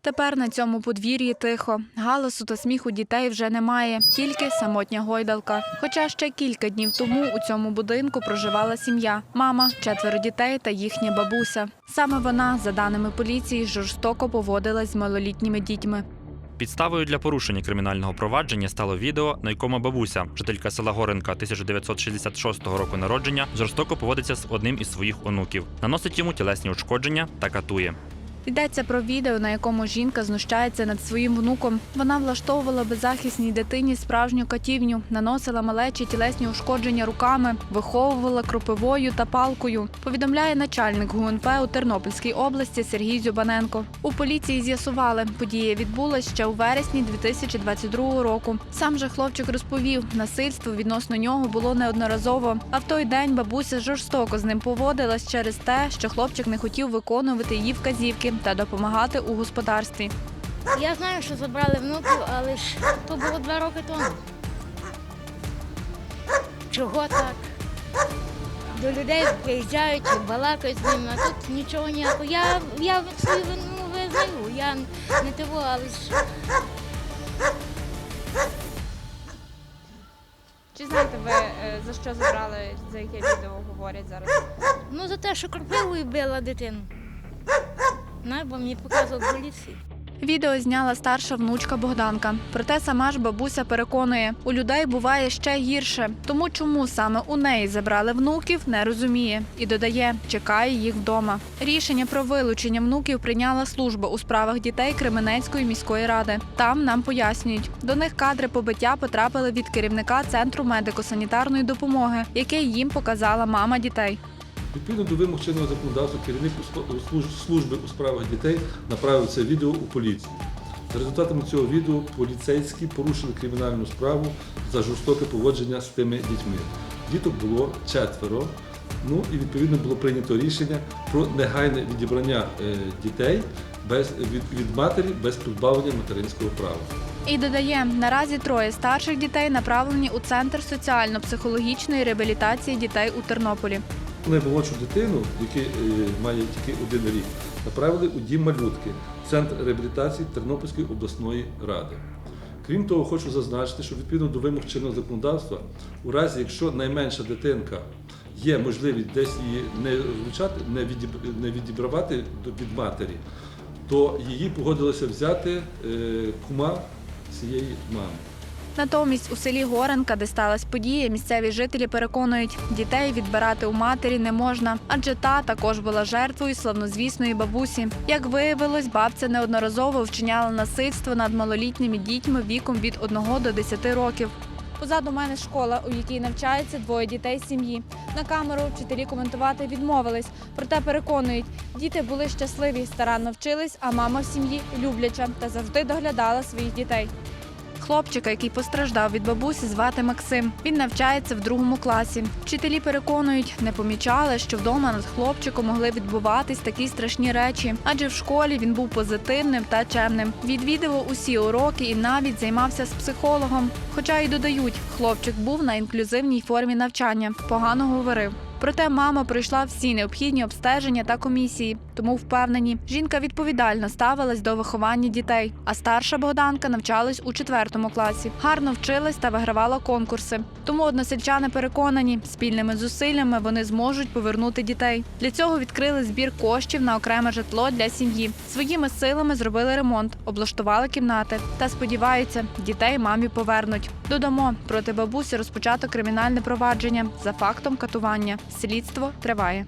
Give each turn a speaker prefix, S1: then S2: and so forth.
S1: Тепер на цьому подвір'ї тихо. Галасу та сміху дітей вже немає, тільки самотня гойдалка. Хоча ще кілька днів тому у цьому будинку проживала сім'я: мама, четверо дітей та їхня бабуся. Саме вона, за даними поліції, жорстоко поводилась з малолітніми дітьми.
S2: Підставою для порушення кримінального провадження стало відео, на якому бабуся, жителька села Горенка 1966 року народження, жорстоко поводиться з одним із своїх онуків, наносить йому тілесні ушкодження та катує.
S1: Йдеться про відео, на якому жінка знущається над своїм внуком. Вона влаштовувала беззахисній дитині справжню катівню, наносила малечі тілесні ушкодження руками, виховувала кропивою та палкою. Повідомляє начальник ГУНП у Тернопільській області Сергій Зюбаненко. У поліції з'ясували, подія відбулась ще у вересні 2022 року. Сам же хлопчик розповів, насильство відносно нього було неодноразово. А в той день бабуся жорстоко з ним поводилась через те, що хлопчик не хотів виконувати її вказівки та допомагати у господарстві.
S3: Я знаю, що забрали внуків, але ж то було два роки тому. Чого так? До людей приїжджають, балакають з ними, а тут нічого ніякого. Я, я свою вину визнаю, я не того, але ж
S4: Чи знаєте ви, е, за що забрали, за яке відео говорять зараз?
S3: ну за те, що кропивою била дитину. Знаю, бо мені показував поліції.
S1: Відео зняла старша внучка Богданка. Проте сама ж бабуся переконує, у людей буває ще гірше. Тому чому саме у неї забрали внуків, не розуміє і додає, чекає їх вдома. Рішення про вилучення внуків прийняла служба у справах дітей Кременецької міської ради. Там нам пояснюють, до них кадри побиття потрапили від керівника центру медико-санітарної допомоги, який їм показала мама дітей.
S5: Відповідно до вимог чинного законодавства, керівник служби у справах дітей направив це відео у поліцію. За результатами цього відео поліцейські порушили кримінальну справу за жорстоке поводження з тими дітьми. Діток було четверо. Ну і відповідно було прийнято рішення про негайне відібрання е, дітей без, від, від матері без позбавлення материнського права.
S1: І додає, наразі троє старших дітей направлені у центр соціально-психологічної реабілітації дітей у Тернополі.
S5: Наймолодшу дитину, який е, має тільки один рік, направили у дім малютки, центр реабілітації Тернопільської обласної ради. Крім того, хочу зазначити, що відповідно до вимог чинного законодавства, у разі якщо найменша дитинка є можливість десь її не відіб- не відібравати від матері, то її погодилося взяти е, кума цієї мами.
S1: Натомість у селі Горенка, де сталася подія, місцеві жителі переконують, дітей відбирати у матері не можна, адже та також була жертвою славнозвісної бабусі. Як виявилось, бабця неодноразово вчиняла насильство над малолітніми дітьми віком від 1 до 10 років. Позаду мене школа, у якій навчаються двоє дітей сім'ї. На камеру вчителі коментувати відмовились, проте переконують, діти були щасливі, старанно вчились, а мама в сім'ї любляча та завжди доглядала своїх дітей. Хлопчика, який постраждав від бабусі, звати Максим. Він навчається в другому класі. Вчителі переконують, не помічали, що вдома над хлопчиком могли відбуватись такі страшні речі, адже в школі він був позитивним та чемним. Відвідував усі уроки і навіть займався з психологом. Хоча й додають, хлопчик був на інклюзивній формі навчання, погано говорив. Проте мама пройшла всі необхідні обстеження та комісії, тому впевнені, жінка відповідально ставилась до виховання дітей. А старша Богданка навчалась у четвертому класі, гарно вчилась та вигравала конкурси. Тому односельчани переконані, спільними зусиллями вони зможуть повернути дітей. Для цього відкрили збір коштів на окреме житло для сім'ї. Своїми силами зробили ремонт, облаштували кімнати та сподіваються, дітей мамі повернуть. Додамо проти бабусі розпочато кримінальне провадження за фактом катування. Слідство триває.